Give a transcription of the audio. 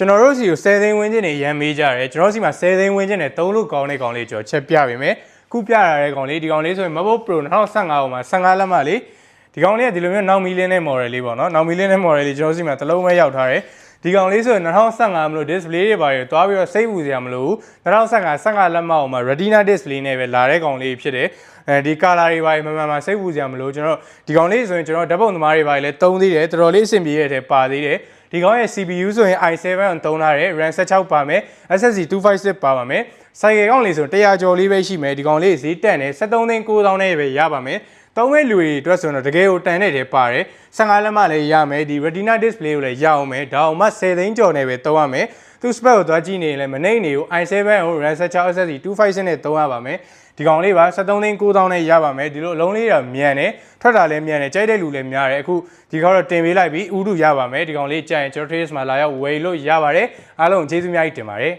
ကျွန်တော်တို့စီကို10သိန်းဝန်းကျင်နေရမ်းမေးကြတယ်ကျွန်တော်တို့စီမှာ10သိန်းဝန်းကျင်နဲ့3လို့ကောင်းတဲ့ကောင်လေးကျွန်တော်ချက်ပြပေးမယ်ခုပြရတဲ့ကောင်လေးဒီကောင်လေးဆိုရင် MacBook Pro 2015ဟိုမှာ15လက်မှတ်လေးဒီကောင်လေးကဒီလိုမျိုးနောက်မီလင်းနဲ့ model လေးပေါ့နော်နောက်မီလင်းနဲ့ model လေးကျွန်တော်တို့စီမှာတစ်လုံးပဲရောက်ထားတယ်ဒီကောင်လေးဆိုရင်2015မလို့ display တွေပါရသွားပြီးတော့စိတ်ပူစရာမလိုဘူး2015 15လက်မှတ်ဟိုမှာ Retina display နဲ့ပဲလာတဲ့ကောင်လေးဖြစ်တယ်အဲဒီ color တွေပါမမှန်မှန်စိတ်ပူစရာမလိုကျွန်တော်ဒီကောင်လေးဆိုရင်ကျွန်တော်ဓာတ်ပုံသမားတွေပါလည်းတုံးသေးတယ်တော်တော်လေးအဆင်ပြေရတဲ့ပါသေးတယ် ဒီကောင်ရဲ့ CPU ဆိုရင် i7 ကိုတုံးထားတယ် RAM 16ပါမယ် SSD 256ပါပါမယ်ဆိုင်ကယ်ကောင်လေးဆို100ကျော်လေးပဲရှိမယ်ဒီကောင်လေးဈေးတက်တယ်73သိန်း9000နဲ့ပဲရပါမယ်သုံးမဲ့လူတွေအတွက်ဆိုတော့တကယ်ကိုတန်တဲ့တယ်ပါတယ်15လက်မှလည်းရမယ်ဒီ Retina display ကိုလည်းရအောင်မယ်ဒါအောင်မှ10သိန်းကျော်နဲ့ပဲသုံးရမယ် သူ spec ကိုသွားကြည့်နေရင်လည်းမနှိမ့်နေဘူး i7 ကို RAM 16 SSD 256နဲ့သုံးရပါမယ်ဒီကောင်လေးပါ73သိန်း9000နဲ့ရပါမယ်ဒီလိုအလုံးလေးတော့မြန်တယ်ထွက်တာလည်းမြန်တယ်ကြိုက်တဲ့လူလည်းများတယ်အခုဒီကောင်တော့တင်ပေးလိုက်ပြီးဥဒုရပါမယ်ဒီကောင်လေးကြိုင်ကျွန်တော် trace မှာလာရောက်ဝယ်လို့ရပါတယ်အားလုံးကျေးဇူးအများကြီးတင်ပါတယ်